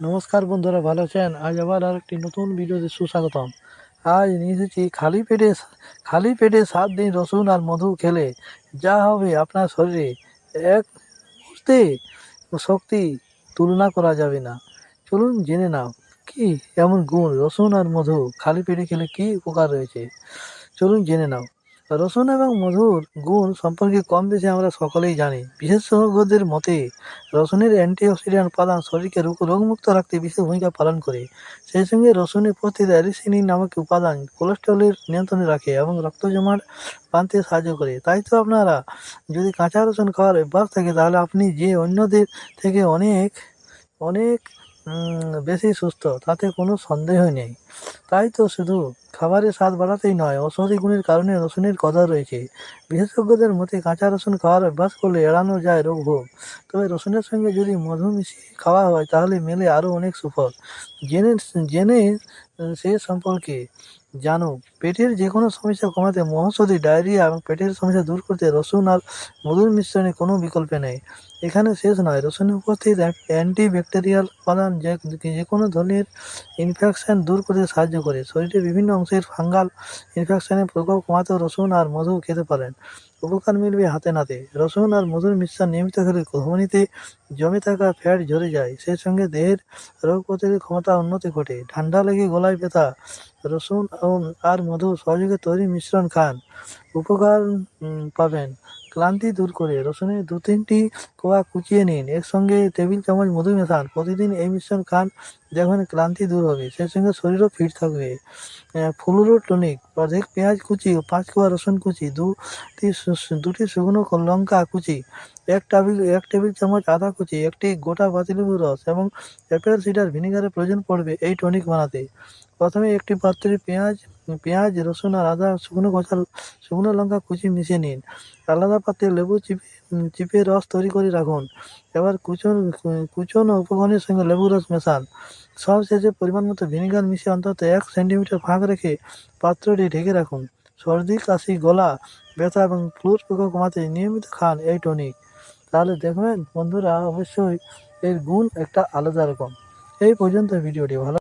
নমস্কার বন্ধুরা, ভালো আছেন? আজ আবার আর একটি নতুন ভিডিওতে সুস্বাগতম। আজ নিয়ে এসেছি খালি পেটে খালি পেটে সাত দিন রসুন আর মধু খেলে যা হবে আপনার শরীরে। এক মুহূর্তে শক্তি তুলনা করা যাবে না। চলুন জেনে নাও, কি এমন গুণ রসুন আর মধু খালি পেটে খেলে কি উপকার রয়েছে? চলুন জেনে নাও। রসুন এবং মধুর গুণ সম্পর্কে কম বেশি আমরা সকলেই জানি। বিশেষজ্ঞদের মতে, রসুনের অ্যান্টিঅক্সিডেন্ট উপাদান শরীরকে রোগ রোগমুক্ত রাখতে বিশেষ ভূমিকা পালন করে। সেই সঙ্গে রসুনে উপস্থিত অ্যারিসিনিন নামক উপাদান কোলেস্ট্রলের নিয়ন্ত্রণে রাখে এবং রক্ত জমাট বাঁধতে সাহায্য করে। তাই তো আপনারা যদি কাঁচা রসুন খাওয়ার অভ্যাস থাকে, তাহলে আপনি যে অন্যদের থেকে অনেক অনেক বেশি সুস্থ, তাতে কোনো সন্দেহ নেই। তাই তো শুধু খাবারের স্বাদ বাড়াতেই নয় ঔষধি গুণের কারণে রসুনের কথা রয়েছে। বিশেষজ্ঞদের মতে কাঁচা রসুন খাওয়ার অভ্যাস করলে এড়ানো যায় রোগ ভোগ। তবে রসুনের সঙ্গে যদি মধু মিশিয়ে খাওয়া হয়, তাহলে মেলে আরও অনেক সুফল। জেনে জেনে সে সম্পর্কে জানো, পেটের যে কোনো সমস্যা কমাতে মহৌষধি ডায়রিয়া এবং পেটের সমস্যা দূর করতে রসুন আর মধুর মিশ্রণে কোনো বিকল্প নেই। এখানে শেষ নয়, রসুনে উপস্থিত অ্যান্টি ব্যাকটেরিয়াল উপাদান যে যে কোনো ধরনের ইনফেকশন দূর করতে সাহায্য করে। শরীরের বিভিন্ন অংশের ফাঙ্গাল ইনফেকশনের প্রকোপ কমাতে রসুন আর মধু খেতে পারেন। উপকার মিলবে হাতে নাতে। রসুন আর মধুর মিশ্রণ নিয়মিত খেলে ধমনীতে জমে থাকা ফ্যাট ঝরে যায়। সেই সঙ্গে দেহের রোগ প্রতিরোধ ক্ষমতা উন্নতি ঘটে। ঠান্ডা লেগে গলায় ব্যথা রসুন আর মধু সহযোগে তৈরি মিশ্রণ খান। উপকার পাবেন। ক্লান্তি দূর করে রসুনের দু তিনটি কোয়া কুচিয়ে নিন। একসঙ্গে টেবিল, চামচ, মধু মেশান। প্রতিদিন এই মিশ্রণ খান দেখবেন ক্লান্তি দূর হবে। সেই সঙ্গে শরীরও ফিট থাকবে। ফ্লুরো টনিক অর্ধেক পেঁয়াজ কুচি ও পাঁচ কোয়া রসুন কুচি। দুটি দুটি শুকনো লঙ্কা কুচি। এক টেবিল এক টেবিল চামচ আদা কুচি। একটি গোটা পাতিলেবুর রস এবং অ্যাপেল সিডার ভিনেগারের প্রয়োজন পড়বে এই টনিক বানাতে। প্রথমে একটি পাত্রে পেঁয়াজ পেঁয়াজ, রসুন আর আদা, শুকনো কচা শুকনো লঙ্কা, কুচি মিশিয়ে নিন। আলাদা পাত্রে লেবু চিপে চিপে রস তৈরি করে রাখুন। এবার কুচন কুচন উপকরণের সঙ্গে লেবু রস মেশান। সব শেষে পরিমাণ মতো ভিনেগার মিশিয়ে অন্তত এক সেন্টিমিটার ফাঁক রেখে পাত্রটি ঢেকে রাখুন। সর্দি, কাশি, গলা, ব্যথা এবং ফ্লুর প্রকোপ কমাতে নিয়মিত খান এই টনিক। তাহলে দেখবেন বন্ধুরা, অবশ্যই এর গুণ একটা আলাদা রকম। এই পর্যন্ত ভিডিওটি ভালো